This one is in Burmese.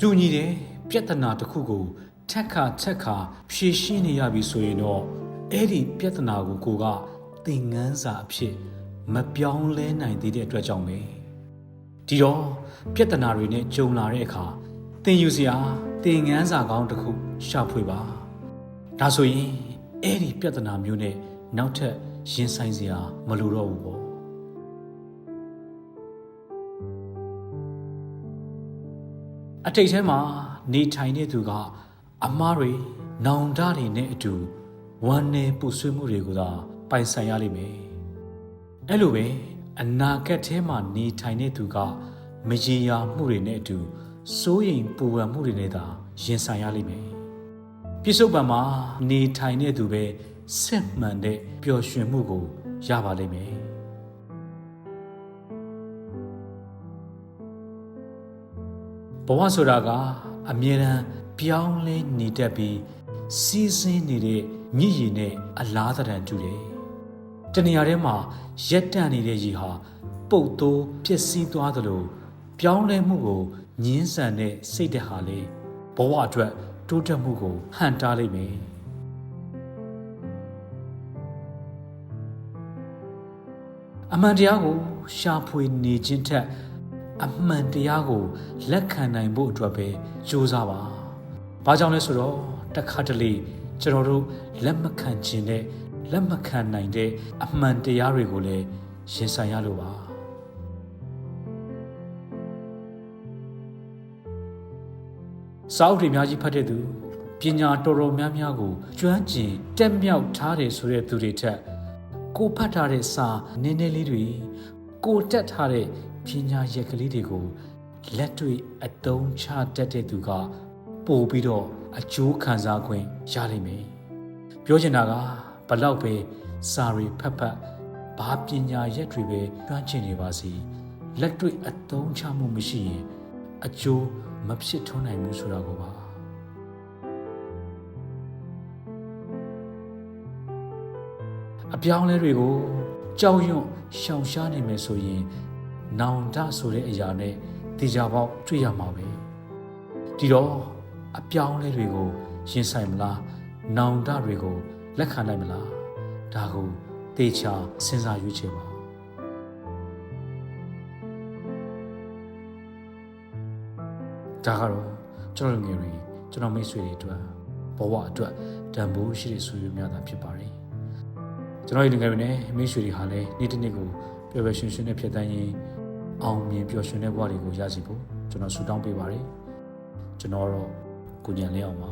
တူညီတဲ့ပြဿနာတစ်ခုကိုထက်ခါထက်ခါဖြေရှင်းနေရပြီဆိုရင်တော့အဲ့ဒီပြဿနာကိုကိုကသင်ငန်းစာအဖြစ်မပြောင်းလဲနိုင်သေးတဲ့အတွက်ကြောင့်ပဲဒီတော့ပြဿနာတွေနဲ့ကြုံလာတဲ့အခါသင်ယူစရာသင်ငန်းစာကောင်းတစ်ခုရှာဖွေပါဒါဆိုရင်အဲ့ဒီပြဿနာမျိုးနဲ့နောက်ထပ်ရင်ဆိုင်စရာမလိုတော့ဘူးပေါ့ အတိတ်ထဲမှာနေထိုင်တဲ့သူကအမားတွေနောင်တတွေနဲ့အတူဝမ်းနေပူဆွေးမှုတွေကိုသာပိုင်ဆိုင်ရလိမ့်မယ်အဲ့လိုပဲအနာဂတ်ထဲမှာနေထိုင်တဲ့သူကမရေရာမှုတွေနဲ့အတူစိုးရိမ်ပူပန်မှုတွေနဲ့သာရင်ဆိုင်ရလိမ့်မယ်ပြစ္ဆုတ်ပံမှာနေထိုင်တဲ့သူပဲစစ်မှန်တဲ့ပျော်ရွှင်မှုကိုရပါလိမ့်မယ် ဘဝဆိုတာကအမြဲတမ်းပြောင်းလဲနေတတ်ပြီးစီးဆင်းနေတဲ့မြည်ရည်နဲ့အလားတန်တူတယ်။တနေရာထဲမှာရက်တန့်နေတဲ့ရည်ဟာပုတ်သိုးပျက်စီးသွားသလိုပြောင်းလဲမှုကိုညှင်းဆန်တဲ့စိတ်ဓာတ်ဟာလေဘဝအတွက်တိုးတက်မှုကိုဟန်တားလိမ့်မယ်။အမှန်တရားကိုရှာဖွေနေခြင်းထက် အမှန်တရားကိုလက်ခံနိုင်ဖို့အတွက်ပဲကြိုးစားပါ။ဘာကြောင့်လဲဆိုတော့တစ်ခါတလေကျွန်တော်တို့လက်မခံခြင်းနဲ့လက်မခံနိုင်တဲ့အမှန်တရားတွေကိုလည်းရင်ဆိုင်ရလို့ပါ။စာအုပ်တွေအများကြီးဖတ်တဲ့သူပညာတော်တော်များများကိုကျွမ်းကျင်တက်မြောက်ထားတယ်ဆိုတဲ့သူတွေထက်ကိုဖတ်ထားတဲ့စာနည်းနည်းလေးတွေကိုတက်ထားတဲ့ ပညာရက်ကလေးတွေကိုလက်တွေ့အတုံးချတတ်တဲ့သူကပို့ပြီးတော့အကျိုးခံစား권ရလိမ့်မယ်။ပြောချင်တာကဘလောက်ပဲစာရီဖတ်ဖတ်ဘာပညာရက်တွေပဲတွန်းချင်နေပါစီလက်တွေ့အတုံးချမှုမရှိရင်အကျိုးမဖြစ်ထွန်းနိုင်ဘူးဆိုတာကိုပါအပြောင်းလဲတွေကိုကြောက်ရွံ့ရှောင်ရှားနေမယ်ဆိုရင် နောင်တဆိုတဲ့အရာနဲ့တေချာပေါက်တွေ့ရမှာပဲဒီတော့အပြောင်းလဲတွေကိုရင်ဆိုင်မလားနောင်တတွေကိုလက်ခံနိုင်မလားဒါကိုတေချာစဉ်းစားရွေးချယ်ပါဒါကတော့ကျွန်တော်ငယ်တွေကျွန်တော်မိတ်ဆွေတွေအတွက်ဘဝအတွက်တန်ဖိုးရှိတဲ့ဆွေမျိုးများတာဖြစ်ပါတယ်ကျွန်တော်ဒီငယ်တွေနဲ့မိတ်ဆွေတွေဟာလည်းနေ့တစ်နေ့ကို ပျော်ပျော်ရွှင်ရွှင်နဲ့ဖြစ်တန်းရင်အောင်မြင်ပျော်ရွှင်တဲ့ဘဝတွေကိုရရှိဖို့ကျွန်တော်ဆုတောင်းပေးပါတယ်ကျွန်တော်တော့ကိုညံလေးအောင်ပါ